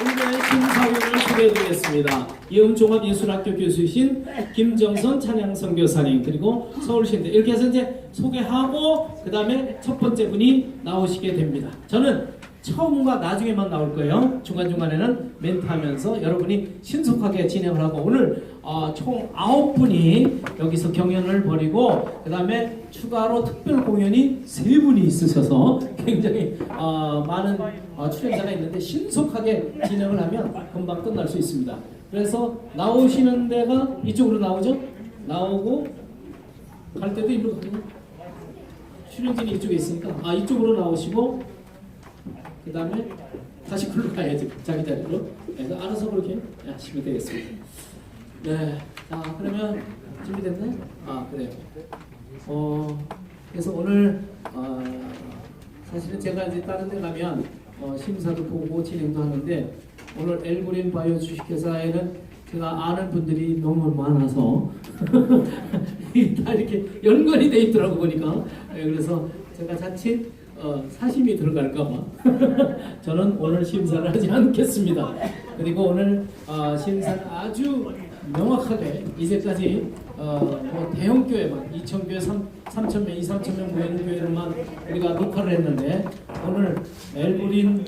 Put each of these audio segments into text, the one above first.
오늘의 심사위원을 소개해드리겠습니다. 예음종합예술학교 교수이신 김정선 찬양선교사님 그리고 서울시인데 이렇게 해서 이제 소개하고 그 다음에 첫 번째 분이 나오시게 됩니다. 저는 처음과 나중에만 나올 거예요. 중간중간에는 멘트 하면서 여러분이 신속하게 진행을 하고 오늘 어, 총 아홉 분이 여기서 경연을 벌이고 그 다음에 추가로 특별 공연이 세 분이 있으셔서 굉장히 어, 많은 어, 출연자가 있는데 신속하게 진행을 하면 금방 끝날 수 있습니다. 그래서 나오시는 데가 이쪽으로 나오죠? 나오고 갈 때도 이리로 가요. 출연진이 이쪽에 있으니까 아 이쪽으로 나오시고 그 다음에 다시 글로 가야지 자기 자리로 그래서 알아서 그렇게 하시면 되겠습니다. 네, 자 그러면 준비됐나요? 아 그래요. 어 그래서 오늘 어, 사실은 제가 이제 다른 데 가면 어, 심사도 보고 진행도 하는데 오늘 엘그린 바이오 주식회사에는 제가 아는 분들이 너무 많아서 다 이렇게 연관이 돼 있더라고 보니까. 예, 그래서 제가 자칫 어, 사심이 들어갈까봐 저는 오늘 심사를 하지 않겠습니다. 그리고 오늘 어, 심사는 아주 명확하게 이제까지 어, 뭐 대형 교회만 2천 교회 3, 3천 명, 2, 3천 명 모이는 교회로만 우리가 녹화를 했는데 오늘 엘브린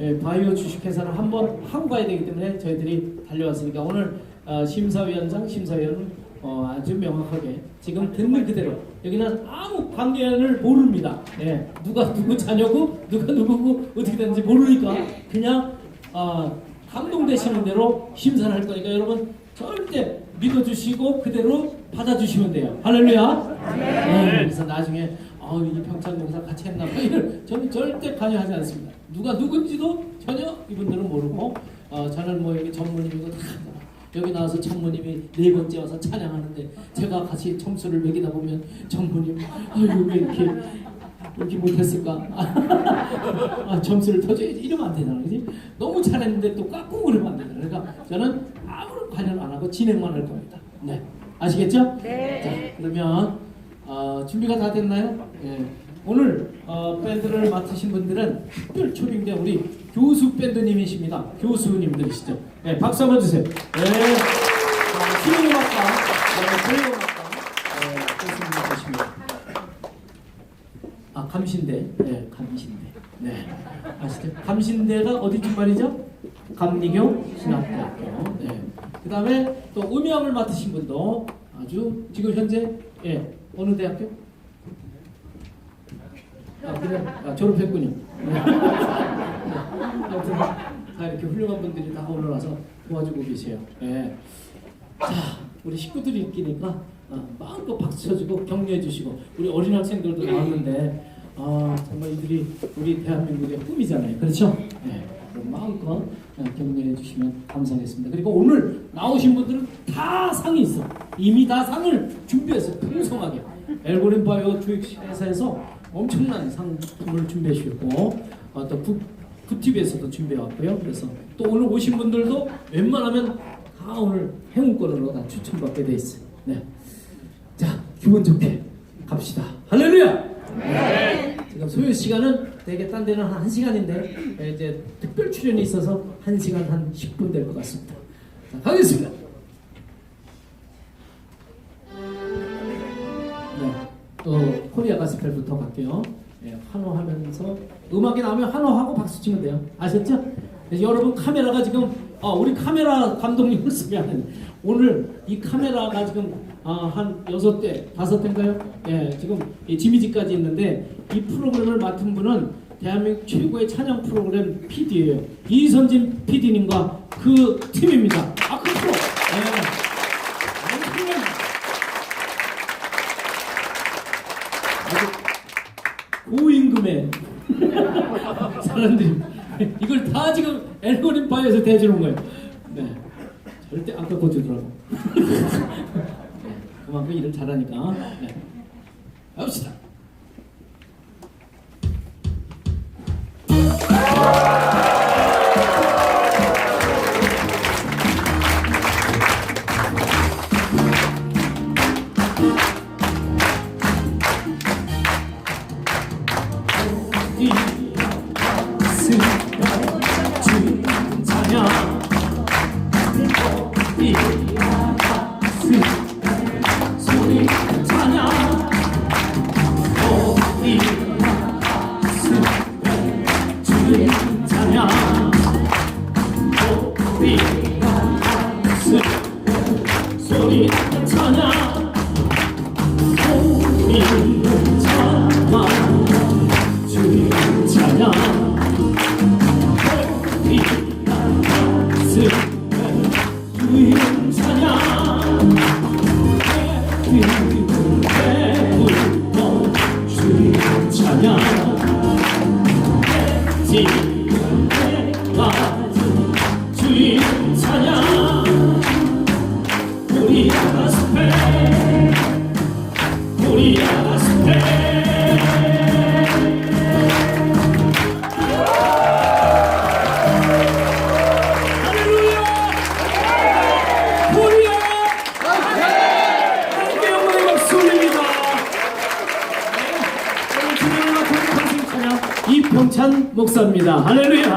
예, 바이오 주식회사를 한번 하고 가야 되기 때문에 저희들이 달려왔으니까 오늘 어, 심사위원장, 심사위원은 어, 아주 명확하게 지금 듣는 그대로 여기는 아무 관계를 모릅니다. 예, 누가 누구 자녀고 누가 누구고 어떻게 되는지 모르니까 그냥 어, 감동되시는 대로 심사를 할 거니까 여러분 절대 믿어주시고 그대로 받아주시면 돼요. 할렐루야. 네. 그래서 나중에 어, 이 평창 공사 같이 했나 봐. 이런 저는 절대 관여하지 않습니다. 누가 누군지도 전혀 이분들은 모르고 어, 저는 뭐 여기 전무님이고 다. 여기 나와서 전무님이 네 번째 와서 찬양하는데 제가 같이 점수를 매기다 보면 전무님 아유 왜 이렇게 이렇게 못했을까? 아, 점수를 더 줘야지 이러면 안 되잖아, 그지? 너무 잘했는데 또 깎고 그러면 안 되잖아. 그러니까 저는 아무런 관여를 안 하고 진행만 할 겁니다. 네, 아시겠죠? 네. 자, 그러면 어, 준비가 다 됐나요? 예. 오늘 어, 밴드를 맡으신 분들은 특별 초빙대 우리 교수 밴드님이십니다. 교수님들이시죠. 네, 박수 한번 주세요. 네. 네, 교수님이십니다. 아 감신대, 네 감신대, 네 아시죠? 감신대가 어디쯤 말이죠? 감리교 신학대학교. 네. 그 다음에 또 음향을 맡으신 분도 아주 지금 현재 예 어느 대학교? 아 그래 아, 졸업했군요. 네. 아무튼 다 이렇게 훌륭한 분들이 다 올라와서 도와주고 계세요. 예. 자, 우리 식구들이 있기니까 어, 마음껏 박수 쳐주고 격려해 주시고 우리 어린 학생들도 나왔는데 아 정말 이들이 우리 대한민국의 꿈이잖아요. 그렇죠? 네. 그럼 마음껏 어, 격려해 주시면 감사하겠습니다. 그리고 오늘 나오신 분들은 다 상이 있어. 이미 다 상을 준비했어요. 풍성하게. 엘고린 바이오 주식 회사에서 엄청난 상품을 준비해 주셨고 어, 또 구, 구티비에서도 준비해 왔고요. 그래서 또 오늘 오신 분들도 웬만하면 다 오늘 행운권으로 다 추천받게 돼 있어요. 네. 자, 기분 좋게 갑시다. 할렐루야! 네. 지금 소요 시간은 되게 딴 데는 한 1시간인데 네, 이제 특별 출연이 있어서 1시간 한 10분 될 것 같습니다. 자, 가겠습니다. 또 코리아 가스펠부터 갈게요. 네, 환호하면서 음악이 나오면 환호하고 박수 치면 돼요. 아셨죠? 네, 여러분 카메라가 지금 어, 우리 카메라 감독님을 쓰면 오늘 이 카메라가 지금 아, 한 여섯 대, 다섯 대인가요? 예, 지금 이 지미지까지 있는데 이 프로그램을 맡은 분은 대한민국 최고의 찬양 프로그램 PD예요. 이선진 PD님과 그 팀입니다. 아, 그 프로. 예. 엄청난 아주 고임금의 사람들이 이걸 다 지금 엘고린 바에서 대주는 거예요. 네. 절대 안 깎고 주더라고. 네. 그만큼 일을 잘하니까. 네. 갑시다. 찬양 목사입니다 할렐루야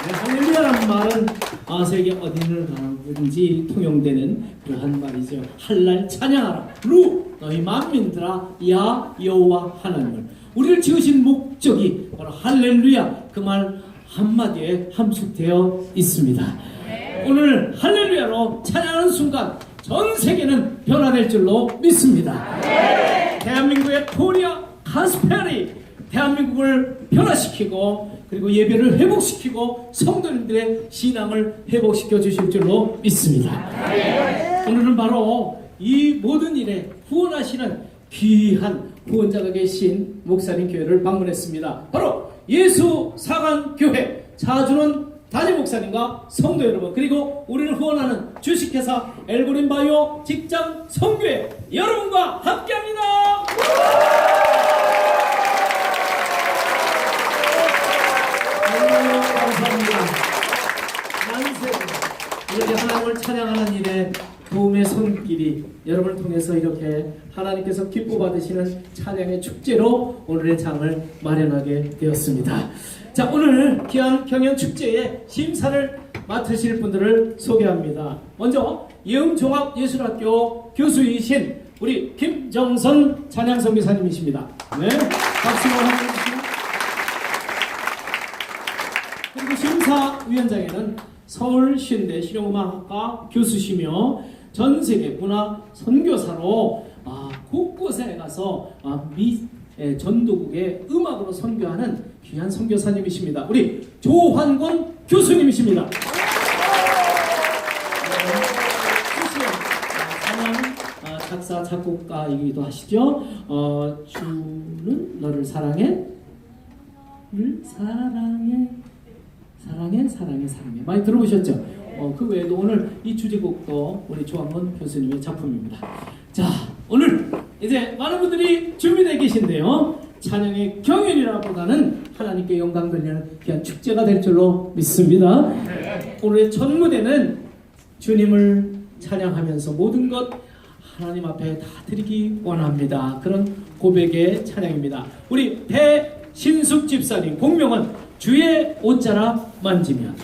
네, 할렐루야라는 말은 아, 세계 어디를 가든지 통용되는 그러한 말이죠. 할랄 찬양하라. 루 너희 만민들아 야 여호와 하나님을 우리를 지으신 목적이 바로 할렐루야 그 말 한마디에 함축되어 있습니다. 오늘 할렐루야로 찬양하는 순간 전 세계는 변화될 줄로 믿습니다. 대한민국의 코리아 카스페리 대한민국을 변화시키고 그리고 예배를 회복시키고 성도님들의 신앙을 회복시켜 주실 줄로 믿습니다. 오늘은 바로 이 모든 일에 후원하시는 귀한 후원자가 계신 목사님 교회를 방문했습니다. 바로 예수 사관 교회 차준원 담임 목사님과 성도 여러분 그리고 우리를 후원하는 주식회사 엘고린 바이오 직장 성교회 여러분과 함께합니다. 감사합니다. 만세. 이렇게 하나님을 찬양하는 일에 도움의 손길이 여러분을 통해서 이렇게 하나님께서 기뻐 받으시는 찬양의 축제로 오늘의 장을 마련하게 되었습니다. 자, 오늘 귀한 경연 축제의 심사를 맡으실 분들을 소개합니다. 먼저 예음종합 예술학교 교수이신 우리 김정선 찬양선교사님이십니다. 네, 박수 한번 주시죠. 그리고 심사위원장에는 서울신대 실용음악학과 교수시며 전 세계 문화 선교사로 아, 곳곳에 가서 아, 미 에, 전도국의 음악으로 선교하는 귀한 선교사님이십니다. 우리 조환권 교수님이십니다. 네, 아, 작사 작곡가이기도 하시죠. 어, 주는 너를 사랑해, 를 사랑해. 사랑해 사랑해 사랑해 많이 들어보셨죠? 어, 그 외에도 오늘 이 주제곡도 우리 조항원 교수님의 작품입니다. 자 오늘 이제 많은 분들이 준비되어 계신데요. 찬양의 경연이라보다는 하나님께 영광 돌리는 귀한 축제가 될 줄로 믿습니다. 오늘의 첫 무대는 주님을 찬양하면서 모든 것 하나님 앞에 다 드리기 원합니다. 그런 고백의 찬양입니다. 우리 배신숙 집사님 공명은 주의 옷자락 만지면